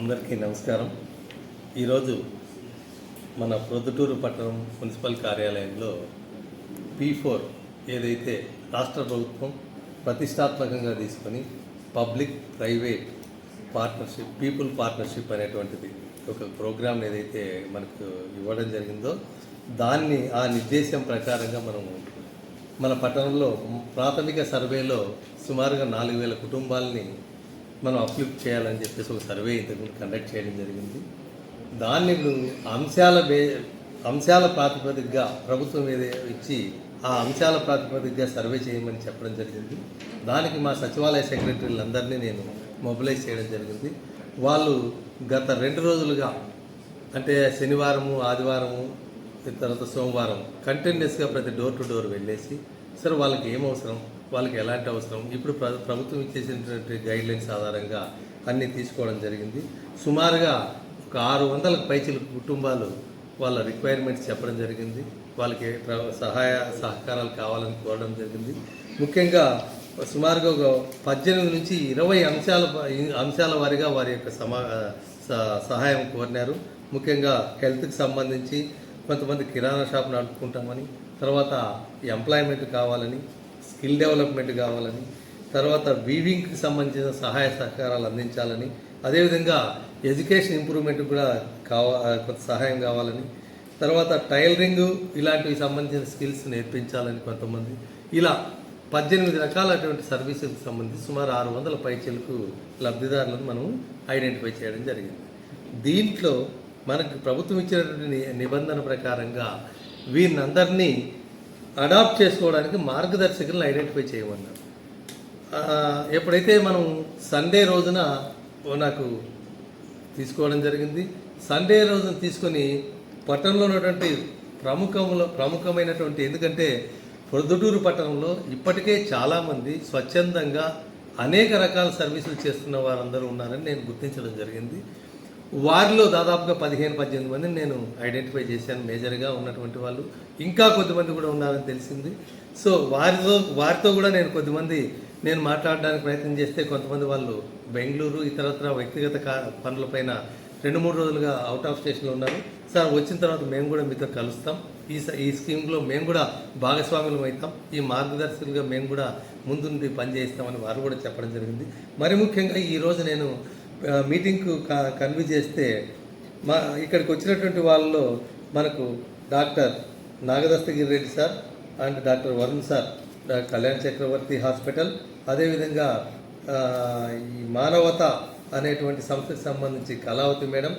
అందరికీ నమస్కారం. ఈరోజు మన ప్రొద్దుటూరు పట్టణం మున్సిపల్ కార్యాలయంలో పీ ఫోర్ ఏదైతే రాష్ట్ర ప్రభుత్వం ప్రతిష్టాత్మకంగా తీసుకొని public private partnership people partnership అనేటువంటిది ఒక ప్రోగ్రామ్ ఏదైతే మనకు ఇవ్వడం జరిగిందో దాన్ని ఆ నిర్దేశం ప్రకారంగా మనము మన పట్టణంలో ప్రాథమిక సర్వేలో సుమారుగా నాలుగు వేల కుటుంబాలని మనం అప్లిఫ్ట్ చేయాలని చెప్పేసి ఒక సర్వే ఇంతకుముందు కండక్ట్ చేయడం జరిగింది. దాన్ని ఇప్పుడు అంశాల బే అంశాల ప్రాతిపదికగా ప్రభుత్వం మీద ఇచ్చి ఆ అంశాల ప్రాతిపదికగా సర్వే చేయమని చెప్పడం జరిగింది. దానికి మా సచివాలయ సెక్రటరీలందరినీ నేను మొబిలైజ్ చేయడం జరిగింది. వాళ్ళు గత రెండు రోజులుగా అంటే శనివారము ఆదివారము తర్వాత సోమవారం కంటిన్యూస్గా ప్రతి డోర్ టు డోర్ వెళ్ళేసి సరే వాళ్ళకి ఏం అవసరం? వాళ్ళకి ఎలాంటి అవసరం? ఇప్పుడు ప్ర ప్రభుత్వం ఇచ్చేసినటువంటి గైడ్ లైన్స్ ఆధారంగా అన్నీ తీసుకోవడం జరిగింది. సుమారుగా ఒక ఆరు వందలకు పైచిల కుటుంబాలు వాళ్ళ రిక్వైర్మెంట్స్ చెప్పడం జరిగింది. వాళ్ళకి సహాయ సహకారాలు కావాలని కోరడం జరిగింది. ముఖ్యంగా సుమారుగా ఒక పద్దెనిమిది నుంచి ఇరవై అంశాల అంశాల వారీగా వారి యొక్క సమా స- సహాయం కోరినారు. ముఖ్యంగా హెల్త్కి సంబంధించి కొంతమంది కిరాణా షాప్ నడుపుకుంటామని తర్వాత ఎంప్లాయ్మెంట్ కావాలని స్కిల్ డెవలప్మెంట్ కావాలని తర్వాత వీవింగ్కి సంబంధించిన సహాయ సహకారాలు అందించాలని అదేవిధంగా ఎడ్యుకేషన్ ఇంప్రూవ్మెంట్ కూడా కావా కొంత సహాయం కావాలని తర్వాత టైలరింగ్ ఇలాంటివి సంబంధించిన స్కిల్స్ నేర్పించాలని కొంతమంది ఇలా పద్దెనిమిది రకాలైనటువంటి సర్వీసులకు సంబంధించి సుమారు ఆరు వందల పైచలకు లబ్ధిదారులను మనం ఐడెంటిఫై చేయడం జరిగింది. దీంట్లో మనకు ప్రభుత్వం ఇచ్చినటువంటి నిబంధన ప్రకారంగా వీరినందరినీ అడాప్ట్ చేసుకోవడానికి మార్గదర్శకులను ఐడెంటిఫై చేయమన్నారు. ఎప్పుడైతే మనం సండే రోజున నాకు తీసుకోవడం జరిగింది. సండే రోజున తీసుకొని పట్టణంలో ఉన్నటువంటి ప్రముఖంలో ప్రముఖమైనటువంటి ఎందుకంటే ప్రొద్దుటూరు పట్టణంలో ఇప్పటికే చాలామంది స్వచ్ఛందంగా అనేక రకాల సర్వీసులు చేస్తున్న వారందరూ ఉన్నారని నేను గుర్తించడం జరిగింది. వారిలో దాదాపుగా పదిహేను పద్దెనిమిది మందిని నేను ఐడెంటిఫై చేశాను మేజర్గా ఉన్నటువంటి వాళ్ళు. ఇంకా కొద్దిమంది కూడా ఉన్నారని తెలిసింది. సో వారితో వారితో కూడా నేను కొద్దిమంది నేను మాట్లాడడానికి ప్రయత్నం చేస్తే కొంతమంది వాళ్ళు బెంగళూరు ఇతరత్ర వ్యక్తిగత కా పనులపైన రెండు మూడు రోజులుగా అవుట్ ఆఫ్ స్టేషన్లో ఉన్నారు. సార్ వచ్చిన తర్వాత మేము కూడా మీతో కలుస్తాం. ఈ స- ఈ స్కీమ్లో మేము కూడా భాగస్వాములం అవుతాం. ఈ మార్గదర్శకులుగా మేము కూడా ముందుండి పనిచేస్తామని వారు కూడా చెప్పడం జరిగింది. మరి ముఖ్యంగా ఈరోజు నేను మీటింగ్కు కన్వీ చేస్తే మా ఇక్కడికి వచ్చినటువంటి వాళ్ళలో మనకు doctor Nagadasthagiri Reddy sir and doctor Varun sir Kalyan Chakravarthy hospital. అదేవిధంగా ఈ మానవత అనేటువంటి సంస్థకు సంబంధించి కళావతి మేడం